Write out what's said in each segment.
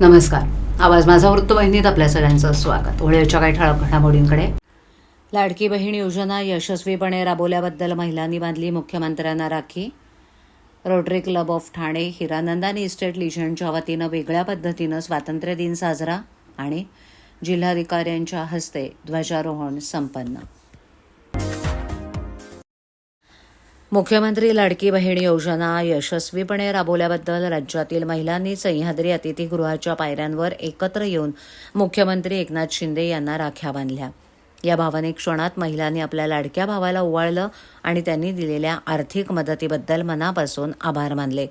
नमस्कार. आवाज माझा वृत्तवाहिनीत आपल्या सगळ्यांचं स्वागत. होळीच्या काही ठळक घडामोडींकडे. लाडकी बहीण योजना यशस्वीपणे राबवल्याबद्दल महिलांनी बांधली मुख्यमंत्र्यांना rakhi. Rotary Club of Thane Hiranandani Estate लिजंडच्या वतीनं वेगळ्या पद्धतीनं स्वातंत्र्य दिन साजरा आणि जिल्हाधिकाऱ्यांच्या हस्ते ध्वजारोहण संपन्न. मुख्यमंत्री लाडकी बहीण योजना यशस्वीपणे राबवल्याबद्दल राज्यातील महिलांनी सह्याद्री अतिथीगृहाच्या पायऱ्यांवर एकत्र येऊन मुख्यमंत्री एकनाथ शिंदे यांना राख्या बांधल्या. या भावनिक क्षणात महिलांनी आपल्या लाडक्या भावाला ओवाळलं आणि त्यांनी दिलेल्या आर्थिक मदतीबद्दल मनापासून आभार मानले.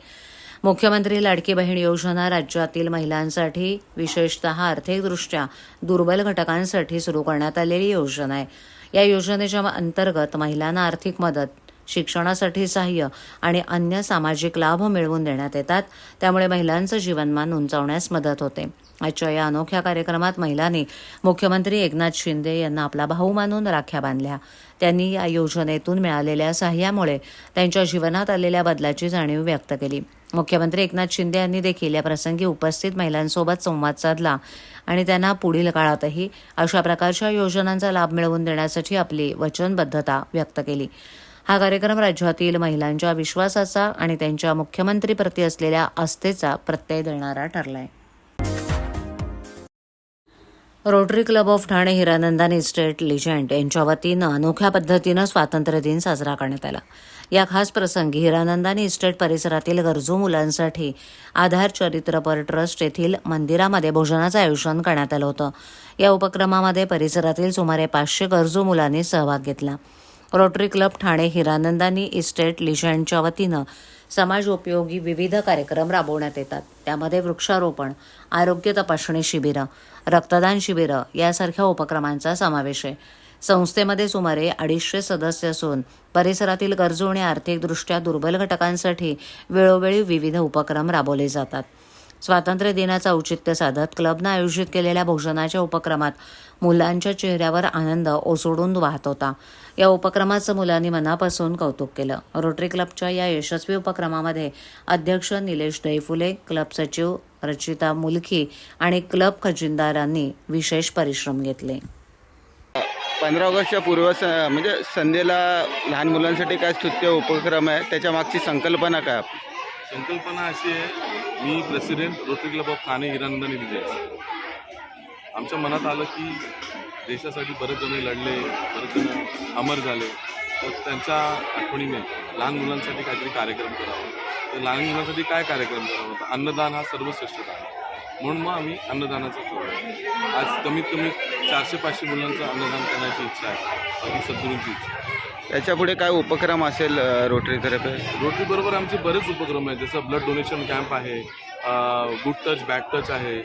मुख्यमंत्री लाडकी बहीण योजना राज्यातील महिलांसाठी विशेषतः आर्थिकदृष्ट्या दुर्बल घटकांसाठी सुरू करण्यात आलेली योजना आहे. या योजनेच्या अंतर्गत महिलांना आर्थिक मदत शिक्षणासाठी सहाय्य आणि अन्य सामाजिक लाभ मिळवून देण्यात येतात. त्यामुळे महिलांचं जीवनमान उंचावण्यास मदत होते. आजच्या या अनोख्या कार्यक्रमात महिलांनी मुख्यमंत्री एकनाथ शिंदे यांना आपला भाऊ मानून राख्या बांधल्या. त्यांनी या योजनेतून मिळालेल्या सहाय्यामुळे त्यांच्या जीवनात आलेल्या बदलाची जाणीव व्यक्त केली. मुख्यमंत्री एकनाथ शिंदे यांनी देखील या प्रसंगी उपस्थित महिलांसोबत संवाद साधला आणि त्यांना पुढील काळातही अशा प्रकारच्या योजनांचा लाभ मिळवून देण्यासाठी आपली वचनबद्धता व्यक्त केली. हा कार्यक्रम राज्यातील महिलांच्या विश्वासाचा आणि त्यांच्या मुख्यमंत्रीप्रती असलेल्या आस्थेचा प्रत्यय देणारा ठरलाय. Rotary Club of Thane Hiranandani Estate Legend यांच्या वतीनं अनोख्या पद्धतीनं स्वातंत्र्य दिन साजरा करण्यात आला. या खास प्रसंगी हिरानंदानी इस्टेट परिसरातील गरजू मुलांसाठी आधार चरित्रपर ट्रस्ट येथील मंदिरामध्ये भोजनाचं आयोजन करण्यात आलं होतं. या उपक्रमामध्ये परिसरातील सुमारे पाचशे गरजू मुलांनी सहभाग घेतला. Rotary Club Thane Hiranandani Estate लिजंडच्या वतीनं समाजोपयोगी विविध कार्यक्रम राबवण्यात येतात. त्यामध्ये वृक्षारोपण आरोग्य तपासणी शिबिरं रक्तदान शिबिरं यासारख्या उपक्रमांचा समावेश आहे. संस्थेमध्ये सुमारे अडीचशे सदस्य असून परिसरातील गरजू आणि आर्थिकदृष्ट्या दुर्बल घटकांसाठी वेळोवेळी विविध उपक्रम राबवले जातात. स्वातंत्र्य दिनाचं औचित्य साधत क्लबनं आयोजित केलेल्या भोजनाच्या उपक्रमात मुलांच्या चेहऱ्यावर आनंद ओसडून वाहत होता. या उपक्रमाचं मुलांनी मनापासून कौतुक केलं. रोटरी क्लबच्या या यशस्वी उपक्रमामध्ये अध्यक्ष निलेश दैफुले क्लब सचिव रचिता मुलखी आणि क्लब खजिनदारांनी विशेष परिश्रम घेतले. पंधरा ऑगस्टच्या पूर्व स म्हणजे संध्येला लहान मुलांसाठी काय स्तुत्य उपक्रम आहे त्याच्या मागची संकल्पना काय? संकल्पना अशी आहे मी president Rotary Club of Thane Hiranandani Vijay. आमच्या मनात आलं की देशासाठी बरेच जण लढले बरेच जण अमर झाले. तर त्यांच्या आठवणीने लहान मुलांसाठी काहीतरी कार्यक्रम करावा. तर लहान मुलांसाठी काय कार्यक्रम करावा? तर अन्नदान हा सर्वश्रेष्ठ दान म्हणून मग आम्ही अन्नदानाचं ठेवलं आज कमीत कमी चारशे पाचशे मुलांचं अन्नदान करण्याची इच्छा आहे. आणि सद्गुरूंची इच्छा आहे. त्याच्या पुढे काय उपक्रम असेल अ, रोटरीतर्फे रोटरी बरोबर आमचे बरेच उपक्रम आहेत. जसं ब्लड डोनेशन कॅम्प आहे गुड टच बॅक टच आहे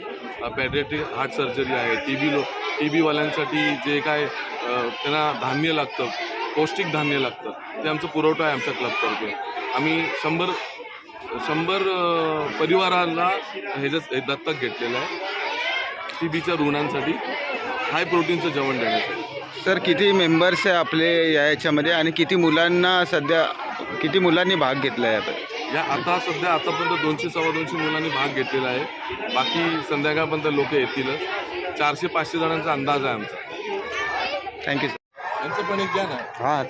पॅडियाट्रिक हार्ट सर्जरी आहे टी बी लो टी बीवाल्यांसाठी जे काय त्यांना धान्य लागतं पौष्टिक धान्य लागतं ते आमचं पुरवठा आहे आमच्या क्लबतर्फे आम्ही शंभर शंभर हे जे हे दत्तक घेतलेलं आहे टी बीच्या रुग्णांसाठी हाय प्रोटीनचं जेवण देण्यासाठी. सर किती मेंबर्स आहे आपले या याच्यामध्ये आणि किती मुलांना सध्या किती मुलांनी भाग घेतला आहे आता? या आता सध्या आतापर्यंत दोनशे सव्वा दोनशे मुलांनी भाग घेतलेला आहे. बाकी संध्याकाळपर्यंत लोक येतीलच चारशे पाचशे जणांचा अंदाज आहे आमचा. थँक्यू सर यांचं पण एक घ्या ना. हाँ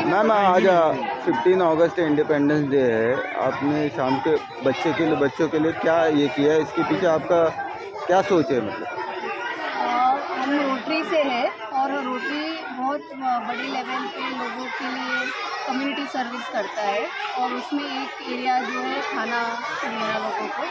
मैम, आज फिफ्टीन अगस्त इंडिपेंडेंस डे है। आपने शाम के बच्चे के लिए, बच्चों के लिए क्या ये किया है? इसके पीछे आपका क्या सोच है मतलब? हम रोटरी से है और रोटरी बहुत बड़े लेवल पे लोगों के लिए कम्युनिटी सर्विस करता है। और उसमें एक एरिया जो है खाना देना लोगों को।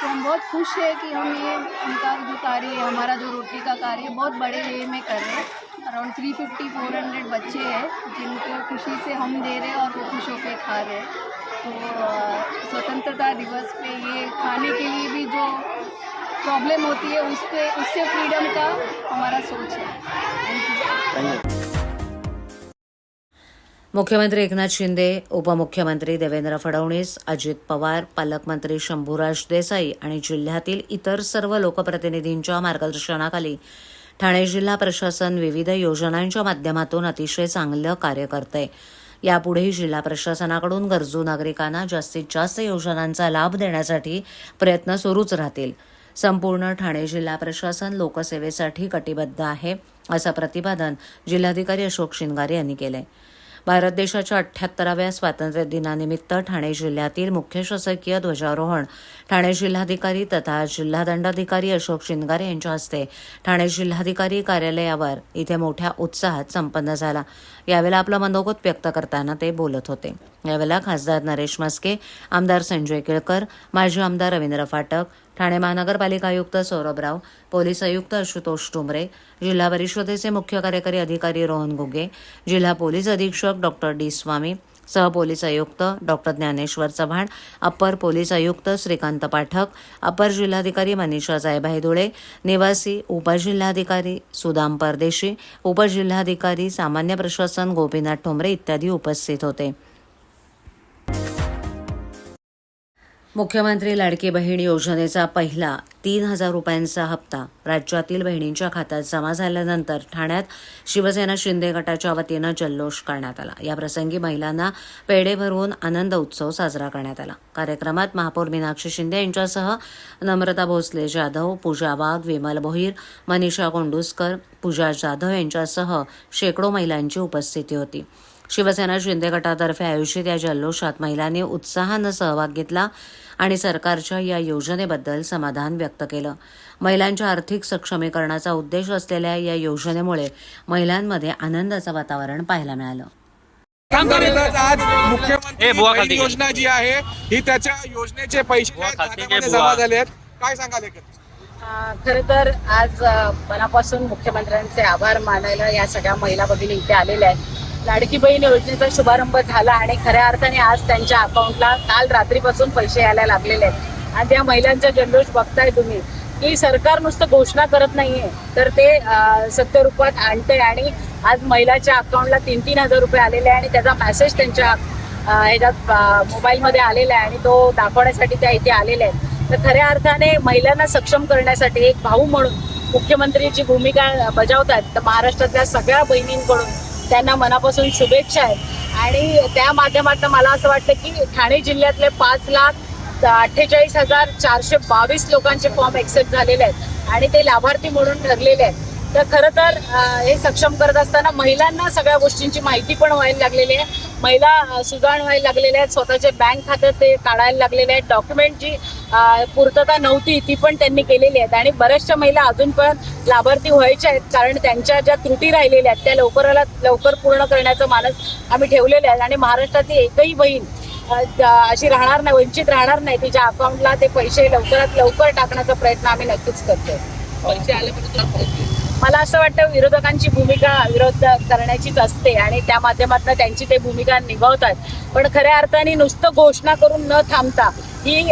तो हम बहुत खुश है कि हम ये, उनका जो कार्य है, हमारा जो रोटरी का कार्य है, बहुत बड़े वे में कर रहे हैं। Around three fifty four hundred बच्चे हैं, जिनको खुशी से हम दे रहे हैं और वो खुश होकर खा रहे हैं। तो स्वतंत्रता दिवस पे ये खाने के लिए भी जो प्रॉब्लम होती है उस पर उससे फ्रीडम का हमारा सोच है। थैंक यू मुख्यमंत्री एकनाथ शिंदे उपमुख्यमंत्री देवेंद्र फडणवीस अजित पवार पालकमंत्री शंभूराज देसाई आणि जिल्ह्यातील इतर सर्व लोकप्रतिनिधींच्या मार्गदर्शनाखाली ठाणे जिल्हा प्रशासन विविध योजनांच्या माध्यमातून अतिशय चांगलं कार्य करतंय. यापुढेही जिल्हा प्रशासनाकडून गरजू नागरिकांना जास्तीत जास्त योजनांचा लाभ देण्यासाठी प्रयत्न सुरूच राहतील. संपूर्ण ठाणे जिल्हा प्रशासन लोकसेवेसाठी कटिबद्ध आहे असं प्रतिपादन जिल्हाधिकारी अशोक शिंगारे यांनी केलं आहे भारत देशाच्या अठ्ठ्याहत्तराव्या स्वातंत्र्य दिनानिमित्त ठाणे जिल्ह्यातील मुख्य शासकीय ध्वजारोहण. ठाणे जिल्हाधिकारी तथा जिल्हा दंडाधिकारी अशोक शिंगारे यांच्या हस्ते ठाणे जिल्हाधिकारी कार्यालयावर इथे मोठ्या उत्साहात संपन्न झाला. यावेळेला आपलं मनोगत व्यक्त करताना ते बोलत होते. यावेळेला खासदार नरेश मस्के आमदार संजय केळकर माजी आमदार रवींद्र फाटक ठाणे महानगरपालिका आयुक्त सौरभ राव पोलीस आयुक्त आशुतोष टुमरे जिल्हा परिषदेचे मुख्य कार्यकारी अधिकारी रोहन घुगे जिल्हा पोलीस अधीक्षक डॉक्टर डी. स्वामी सहपोलीस आयुक्त doctor Dnyaneshwar Chavan upper police आयुक्त श्रीकांत पाठक अप्पर जिल्हाधिकारी मनीषा जायभाई धुळे निवासी उपजिल्हाधिकारी सुदाम परदेशी उपजिल्हाधिकारी सामान्य प्रशासन गोपीनाथ ठोंबरे इत्यादी उपस्थित होते. मुख्यमंत्री लाडकी बहीण योजनेचा पहिला तीन हजार रुपयांचा हप्ता. राज्यातील बहिणींच्या खात्यात जमा झाल्यानंतर ठाण्यात शिवसेना शिंदे गटाच्या वतीनं जल्लोष करण्यात आला. याप्रसंगी महिलांना पेढे भरवून आनंद उत्सव साजरा करण्यात आला. कार्यक्रमात महापौर मीनाक्षी शिंदे यांच्यासह नम्रता भोसले जाधव पूजा वाघ विमल भोईर मनीषा कोंडुसकर पूजा जाधव यांच्यासह शेकडो महिलांची उपस्थिती होती. शिवसेना शिंदे गटातर्फे आयोजित या जल्लोषात महिलांनी उत्साहानं सहभाग घेतला आणि सरकारच्या या योजनेबद्दल समाधान व्यक्त केलं महिलांच्या आर्थिक सक्षमीकरणाचा उद्देश असलेल्या या योजनेमुळे महिलांमध्ये आनंदाचं वातावरण पाहायला मिळालं आज मुख्यमंत्री. योजना जी आहे ही त्याच्या योजनेचे पैसे. जमा झाले आहेत काय सांगाल? खरं तर आज मनापासून मुख्यमंत्र्यांचे आभार मानायला या सगळ्या महिला भगिनी इथे आलेल्या आहेत लाडकी बहीण योजनेचा शुभारंभ झाला आणि खऱ्या अर्थाने आज त्यांच्या अकाउंटला काल रात्रीपासून पैसे यायला लागलेले आहेत. आणि त्या महिलांचा जल्लोष बघताय तुम्ही. की सरकार नुसतं घोषणा करत नाहीये. तर ते अ, सत्य रूपात आणतंय आणि आज महिलाच्या अकाउंटला तीन तीन हजार रुपये आलेले आहे आणि त्याचा मेसेज त्यांच्या ह्याच्यात मोबाईलमध्ये आलेला आहे आणि तो दाखवण्यासाठी त्या इथे आलेल्या आहेत. तर खऱ्या अर्थाने महिलांना सक्षम करण्यासाठी एक भाऊ म्हणून मुख्यमंत्री जी भूमिका बजावतात तर महाराष्ट्रातल्या सगळ्या बहिणींकडून त्यांना मनापासून शुभेच्छा आहेत. आणि त्या माध्यमातून मला असं वाटतं की ठाणे जिल्ह्यातले पाच लाख अठ्ठेचाळीस हजार चारशे बावीस लोकांचे फॉर्म एक्सेप्ट झालेले आहेत आणि ते लाभार्थी म्हणून ठरलेले आहेत. तर खरं तर हे सक्षम करत असताना महिलांना सगळ्या गोष्टींची माहिती पण व्हायला लागलेली आहे. महिला सुजाण व्हायला लागलेल्या आहेत. स्वतःचे बँक खातं ते काढायला लागलेले आहेत. डॉक्युमेंट जी पूर्तता नव्हती ती पण त्यांनी केलेली आहेत. आणि बऱ्याचशा महिला अजून पण लाभार्थी व्हायच्या आहेत. कारण त्यांच्या ज्या त्रुटी राहिलेल्या आहेत त्या लवकराला लवकर पूर्ण करण्याचं मानस आम्ही ठेवलेले आहेत. आणि महाराष्ट्रातली एकही बहीण अशी राहणार नाही वंचित राहणार नाही. तिच्या अकाउंटला ते पैसे लवकरात लवकर टाकण्याचा प्रयत्न आम्ही नक्कीच करतो पैसे आल्यापर्यंत मला असं वाटतं विरोधकांची भूमिका विरोध करण्याचीच असते आणि त्या माध्यमातून त्यांची ते भूमिका निभावतात. पण खऱ्या अर्थाने नुसतं घोषणा करून न थांबता ही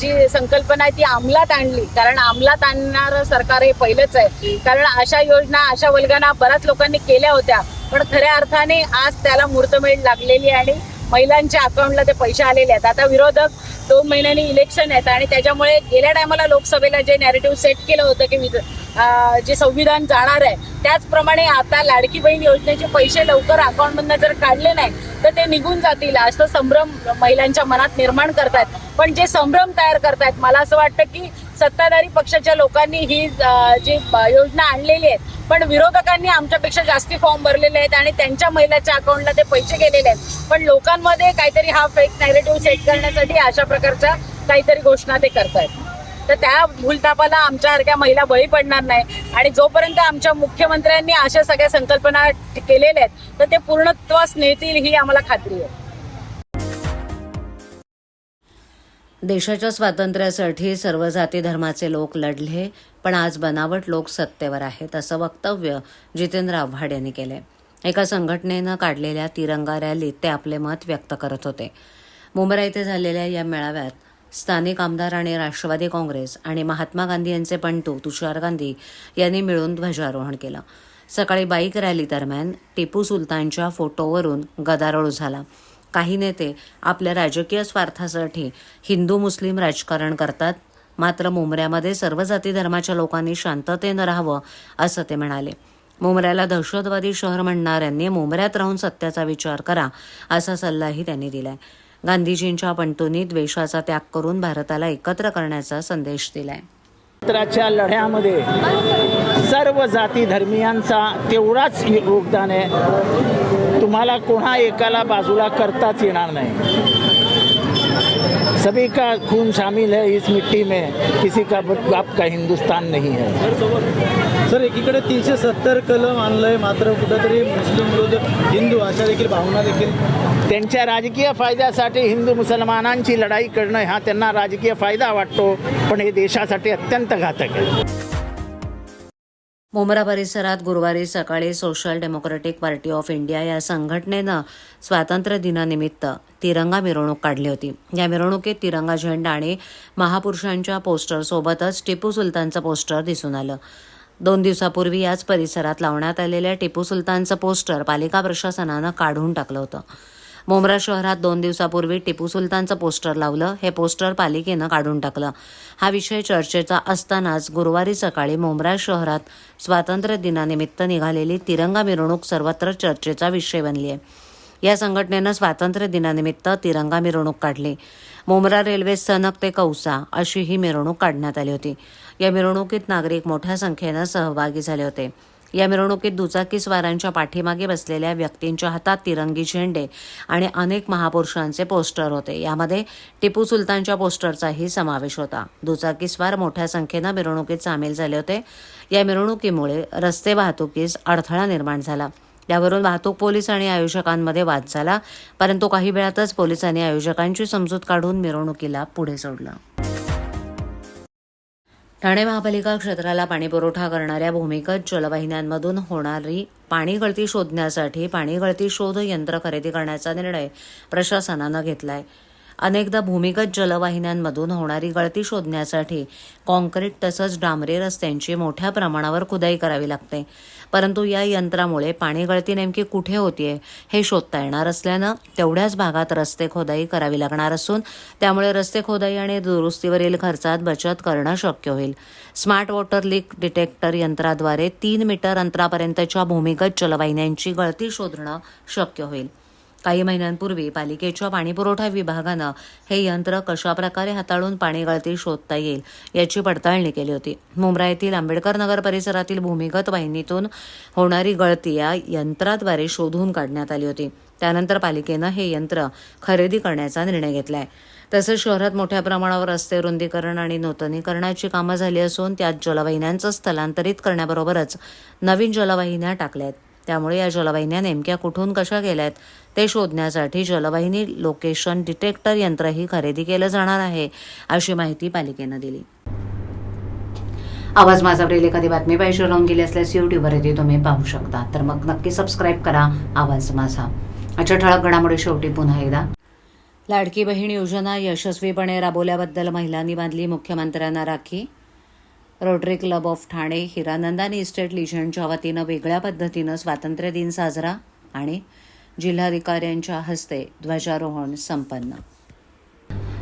जी संकल्पना आहे ती अंमलात आणली. कारण अंमलात आणणारं सरकार हे पहिलंच आहे. कारण अशा योजना अशा वल्गना बऱ्याच लोकांनी केल्या होत्या. पण खऱ्या अर्थाने आज त्याला मूर्तमेढ लागलेली आणि महिलांच्या अकाउंटला ते पैसे आलेले आहेत. आता विरोधक दोन महिन्यांनी इलेक्शन आहेत आणि त्याच्यामुळे गेल्या टायमाला लोकसभेला जे नॅरेटिव्ह सेट केलं होतं की जे संविधान जाणार आहे त्याचप्रमाणे आता लाडकी बहीण योजनेचे पैसे लवकर अकाउंटमधनं जर काढले नाही तर ते निघून जातील असं संभ्रम महिलांच्या मनात निर्माण करतायत. पण जे संभ्रम तयार करतायत मला असं वाटतं की सत्ताधारी पक्षाच्या लोकांनी ही जी योजना आणलेली आहे पण विरोधकांनी आमच्यापेक्षा जास्ती फॉर्म भरलेले आहेत आणि त्यांच्या महिलाच्या अकाउंटला ते पैसे गेलेले आहेत. पण लोकांमध्ये काहीतरी हा फेक नॅरेटिव्ह सेट करण्यासाठी अशा प्रकारच्या काहीतरी घोषणा ते करतायत. तर त्या भूलतापाला आमच्यासारख्या महिला बळी पडणार नाही. आणि जोपर्यंत आमच्या मुख्यमंत्र्यांनी अशा सगळ्या संकल्पना केलेल्या आहेत तर ते पूर्णत्वास नेतील ही आम्हाला खात्री आहे. देशाच्या स्वातंत्र्यासाठी सर्व जाती धर्माचे लोक लढले पण आज बनावट लोक सत्तेवर आहेत असं वक्तव्य जितेंद्र आव्हाड यांनी केले एका संघटनेनं काढलेल्या तिरंगा रॅलीत ते आपले मत व्यक्त करत होते. मुंबई येथे झालेल्या या मेळाव्यात स्थानिक आमदार आणि राष्ट्रवादी काँग्रेस आणि महात्मा गांधी यांचे पंटू तुषार गांधी यांनी मिळून ध्वजारोहण केलं. सकाळी बाईक रॅली दरम्यान टिपू सुलतानच्या फोटोवरून गदारोळ झाला. काही नेते आपल्या राजकीय स्वार्थासाठी हिंदू मुस्लिम राजकारण करतात. मात्र मुंबऱ्यामध्ये सर्व जाती धर्माच्या लोकांनी शांततेनं राहावं असं ते म्हणाले. मुंबऱ्याला दहशतवादी शहर म्हणणाऱ्यांनी मुंबऱ्यात राहून सत्याचा विचार करा असा सल्लाही त्यांनी दिलाय. गांधीजींच्या पंतोनी द्वेषाचा त्याग करून भारताला एकत्र करण्याचा संदेश दिलाय. स्वातंत्र्याच्या लढ्यामध्ये सर्व जाती धर्मियांचा तेवढाच योगदान आहे. तुम्हाला कोणा एकाला बाजूला करताच येणार नाही. सभी का खून शामिल है इस मिट्टी में किसी का बाप का हिंदुस्तान नहीं है। सर एकीकडे तीनशे सत्तर कलम आणलंय मात्र कुठंतरी मुस्लिम विरोध हिंदू अशा देखील भावना देखील. त्यांच्या राजकीय फायद्यासाठी हिंदू मुसलमानांची लढाई करणं हा त्यांना राजकीय फायदा वाटतो पण हे देशासाठी अत्यंत घातक आहे. मुंब्रा परिसरात गुरुवारी सकाळी Social Democratic Party of India या संघटनेनं स्वातंत्र्य दिनानिमित्त तिरंगा मिरवणूक काढली होती. या मिरवणुकीत तिरंगा झेंडा आणि महापुरुषांच्या पोस्टरसोबतच टिपू सुलतानचं पोस्टर दिसून आलं. दोन दिवसापूर्वी याच परिसरात लावण्यात आलेल्या टिपू सुलतानचं पोस्टर पालिका प्रशासनानं काढून टाकलं होतं. मोमरा शहरात दोन दिवसापूर्वी टिपू सुलतानचं पोस्टर लावलं. हे पोस्टर पालिकेनं काढून टाकलं. हा विषय चर्चेचा असतानाच गुरुवारी सकाळी मोमरा शहरात स्वातंत्र्य दिनानिमित्त निघालेली तिरंगा मिरवणूक सर्वत्र चर्चेचा विषय बनली आहे या संघटनेनं स्वातंत्र्य दिनानिमित्त तिरंगा मिरवणूक काढली. मोमरा रेल्वे स्थानक ते कौसा अशी ही मिरवणूक काढण्यात आली होती. या मिरवणुकीत नागरिक मोठ्या संख्येनं सहभागी झाले होते. या मिरवणुकीत दुचाकी स्वारांच्या पाठीमागे बसलेल्या व्यक्तींच्या हातात तिरंगी झेंडे आणि अनेक महापुरुषांचे पोस्टर होते. यामध्ये टिपू सुलतानच्या पोस्टरचाही समावेश होता. दुचाकी स्वार मोठ्या संख्येनं मिरवणुकीत सामील झाले होते. या मिरवणुकीमुळे रस्ते वाहतुकीस अडथळा निर्माण झाला. त्यावरून वाहतूक पोलीस आणि आयोजकांमध्ये वाद झाला परंतु काही वेळातच पोलिसांनी आयोजकांची समजूत काढून मिरवणुकीला पुढे सोडलं. ठाणे महापालिका क्षेत्राला पाणीपुरवठा करणाऱ्या भूमिगत जलवाहिन्यांमधून होणारी पाणी गळती शोधण्यासाठी पाणी गळती शोध यंत्र खरेदी करण्याचा निर्णय प्रशासनानं घेतलाय. अनेकदा भूमिगत जलवाहिन्यांमधून होणारी गळती शोधण्यासाठी काँक्रीट तसंच डांबरी रस्त्यांची मोठ्या प्रमाणावर खुदाई करावी लागते. परंतु या यंत्रामुळे पाणी गळती नेमकी कुठे होतीये हे शोधता येणार असल्यानं तेवढ्याच भागात रस्ते खोदाई करावी लागणार असून त्यामुळे रस्ते खोदाई आणि दुरुस्तीवरील खर्चात बचत करणं शक्य होईल. स्मार्ट वॉटर लीक डिटेक्टर यंत्राद्वारे तीन मीटर अंतरापर्यंतच्या भूमिगत जलवाहिन्यांची गळती शोधणं शक्य होईल. काही महिन्यांपूर्वी पालिकेच्या पाणीपुरवठा विभागानं हे यंत्र कशाप्रकारे हाताळून पाणी गळती शोधता येईल याची पडताळणी केली होती. मुंब्रा येथील आंबेडकर नगर परिसरातील भूमिगत वाहिनीतून होणारी गळती या यंत्राद्वारे शोधून काढण्यात आली होती. त्यानंतर पालिकेनं हे यंत्र खरेदी करण्याचा निर्णय घेतलाय. तसंच शहरात मोठ्या प्रमाणावर रस्ते रुंदीकरण आणि नूतनीकरणाची कामं झाली असून त्यात जलवाहिन्यांचं स्थलांतरित करण्याबरोबरच नवीन जलवाहिन्या टाकल्या आहेत. त्यामुळे या जलवाहिन्या नेमक्या कुठून कशा गेल्यात ते शोधण्यासाठी जलवाहिनी लोकेशन डिटेक्टर यंत्रही खरेदी केलं जाणार आहे अशी माहिती पालिकेनं दिली. आवाज माझा एखादी बातमी पाहिजे राहून गेली असल्यास यूट्यूबवरती तुम्ही पाहू शकता. तर मग नक्की सबस्क्राईब करा आवाज माझा. अच्छा ठळक घडामोडी शेवटी पुन्हा एकदा. लाडकी बहीण योजना यशस्वीपणे राबवल्याबद्दल महिलांनी बांधली मुख्यमंत्र्यांना rakhi. Rotary Club of Thane Hiranandani Estate लिझंडच्या वतीनं वेगळ्या पद्धतीनं स्वातंत्र्य दिन साजरा आणि जिल्हाधिकाऱ्यांच्या हस्ते ध्वजारोहण संपन्न.